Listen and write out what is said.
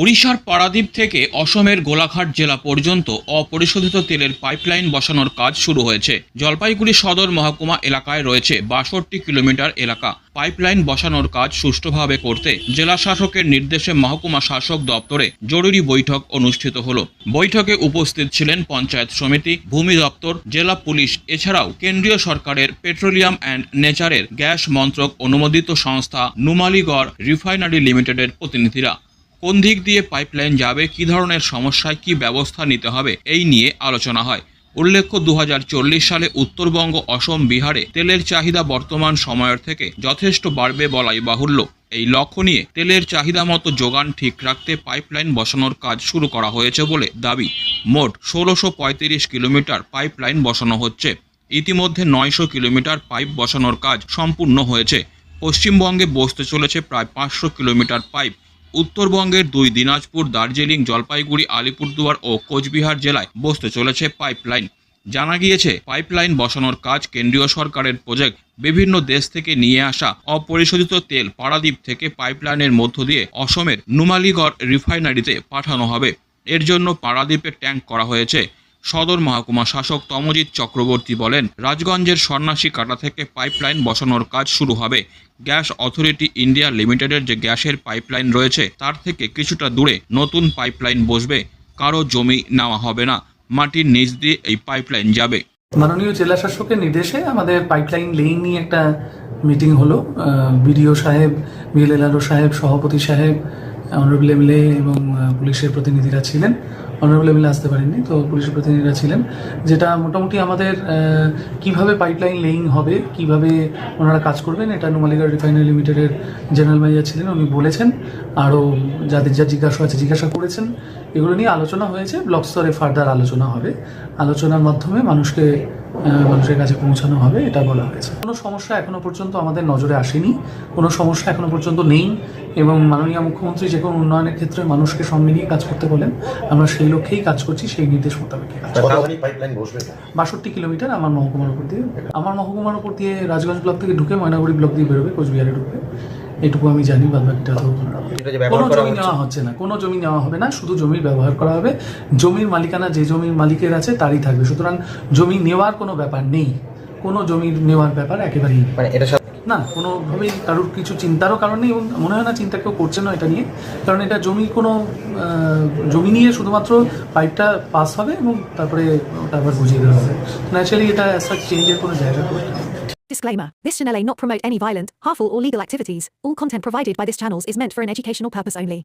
ওড়িশার পারাদ্বীপ থেকে অসমের গোলাঘাট জেলা পর্যন্ত অপরিশোধিত তেলের পাইপলাইন বসানোর কাজ শুরু হয়েছে। জলপাইগুড়ি সদর মহকুমা এলাকায় রয়েছে বাষট্টি কিলোমিটার এলাকা। পাইপলাইন বসানোর কাজ সুষ্ঠুভাবে করতে জেলা শাসকের নির্দেশে মহকুমা শাসক দপ্তরে জরুরি বৈঠক অনুষ্ঠিত হল। বৈঠকে উপস্থিত ছিলেন পঞ্চায়েত সমিতি, ভূমি দপ্তর, জেলা পুলিশ, এছাড়াও কেন্দ্রীয় সরকারের পেট্রোলিয়াম অ্যান্ড নেচারের গ্যাস মন্ত্রক অনুমোদিত সংস্থা নুমালিগড় রিফাইনারি লিমিটেডের প্রতিনিধিরা। কোন দিক দিয়ে পাইপলাইন যাবে, কী ধরনের সমস্যায় কী ব্যবস্থা নিতে হবে, এই নিয়ে আলোচনা হয়। উল্লেখ্য দু হাজার চল্লিশ সালে উত্তরবঙ্গ, অসম, বিহারে তেলের চাহিদা বর্তমান সময়ের থেকে যথেষ্ট বাড়বে বলাই বাহুল্য। এই লক্ষ্য নিয়ে তেলের চাহিদা মতো যোগান ঠিক রাখতে পাইপলাইন বসানোর কাজ শুরু করা হয়েছে বলে দাবি। মোট ষোলোশো কিলোমিটার পাইপলাইন বসানো হচ্ছে। ইতিমধ্যে নয়শো কিলোমিটার পাইপ বসানোর কাজ সম্পূর্ণ হয়েছে। পশ্চিমবঙ্গে বসতে চলেছে প্রায় পাঁচশো কিলোমিটার পাইপ উত্তরবঙ্গের দুই দিনাজপুর, দার্জিলিং, জলপাইগুড়ি, আলিপুরদুয়ার ও কোচবিহার জেলায় বসতে চলেছে পাইপলাইন। জানা গিয়েছে, পাইপলাইন বসানোর কাজ কেন্দ্রীয় সরকারের প্রজেক্ট। বিভিন্ন দেশ থেকে নিয়ে আসা অপরিশোধিত তেল পারাদ্বীপ থেকে পাইপলাইনের মধ্য দিয়ে অসমের নুমালিগড় রিফাইনারিতে পাঠানো হবে। এর জন্য পারাদ্বীপে ট্যাঙ্ক করা হয়েছে। সদর মহকুমা শাসক তমজিৎ চক্রবর্তী বলেন, রাজগঞ্জের সন্ন্যাসী কাটা থেকে পাইপলাইন বসানোর কাজ শুরু হবে। গ্যাস অথরিটি ইন্ডিয়া লিমিটেডের যে গ্যাসের পাইপলাইন রয়েছে, তার থেকে কিছুটা দূরে নতুন পাইপলাইন বসবে। কারও জমি নেওয়া হবে না। মাটির নিচ দিয়ে এই পাইপলাইন যাবে। মাননীয় জেলা শাসকের নির্দেশে আমাদের পাইপলাইন লেইন নিয়ে একটা মিটিং হলো। বিডিও সাহেব, বিএলএলআরও সাহেব, সভাপতি সাহেব, অনারেবল এমএলএ এবং পুলিশের প্রতিনিধিরা ছিলেন। অনারেবল এমএলএ আসতে পারেননি, তো পুলিশের প্রতিনিধিরা ছিলেন, যেটা মোটামুটি আমাদের কীভাবে পাইপলাইন লেইং হবে, কীভাবে ওনারা কাজ করবেন, এটা নুমালিগড় রিফাইনারি লিমিটেডের জেনারেল ম্যানেজার ছিলেন, উনি বলেছেন, আরও যাদের যা জিজ্ঞাসা আছে জিজ্ঞাসা করেছেন, এগুলো নিয়ে আলোচনা হয়েছে ব্লক স্তরে ফার্দার আলোচনা হবে, আলোচনার মাধ্যমে মানুষকে মানুষের কাছে পৌঁছানো হবে, এটা বলা হয়েছে। কোনো সমস্যা এখনও পর্যন্ত আমাদের নজরে আসেনি, কোনো সমস্যা এখনও পর্যন্ত নেই, এবং মাননীয় মুখ্যমন্ত্রী যে কোনো উন্নয়নের ক্ষেত্রে মানুষকে সঙ্গে নিয়ে কাজ করতে বলেন, আমরা সেই লক্ষ্যেই কাজ করছি সেই নির্দেশ মোতাবেক বাষট্টি কিলোমিটার আমার মহকুমার উপর দিয়ে। আমার মহকুমার উপর দিয়ে রাজগঞ্জ ব্লক থেকে ঢুকে ময়নাগুড়ি ব্লক দিয়ে বেরোবে কোচবিহারে ঢুকবে। এটুকু আমি জানি বাদ বাকিটা তো যে কোনো জমি নেওয়া হচ্ছে না কোনো জমি নেওয়া হবে না শুধু জমির ব্যবহার করা হবে। জমির মালিকানা যে জমির মালিকের আছে তারই থাকবে। সুতরাং জমি নেওয়ার কোনো ব্যাপার নেই। কোনো জমি নেওয়ার ব্যাপার একেবারেই মানে এটা না কোনোভাবেই কারোর কিছু চিন্তারও কারণ নেই এবং মনে হয় না চিন্তা কেউ করছে না এটা নিয়ে কারণ এটা জমি কোনো জমি নিয়ে শুধুমাত্র পাইপটা পাস হবে এবং তারপরে ওটা আবার বুঝিয়ে দেওয়া হবে ন্যাচারালি এটা অ্যাজ চেঞ্জের কোনো জায়গা করে Disclaimer This channel may not promote any violent, harmful, or legal activities. All content provided by this channel is meant for an educational purpose only.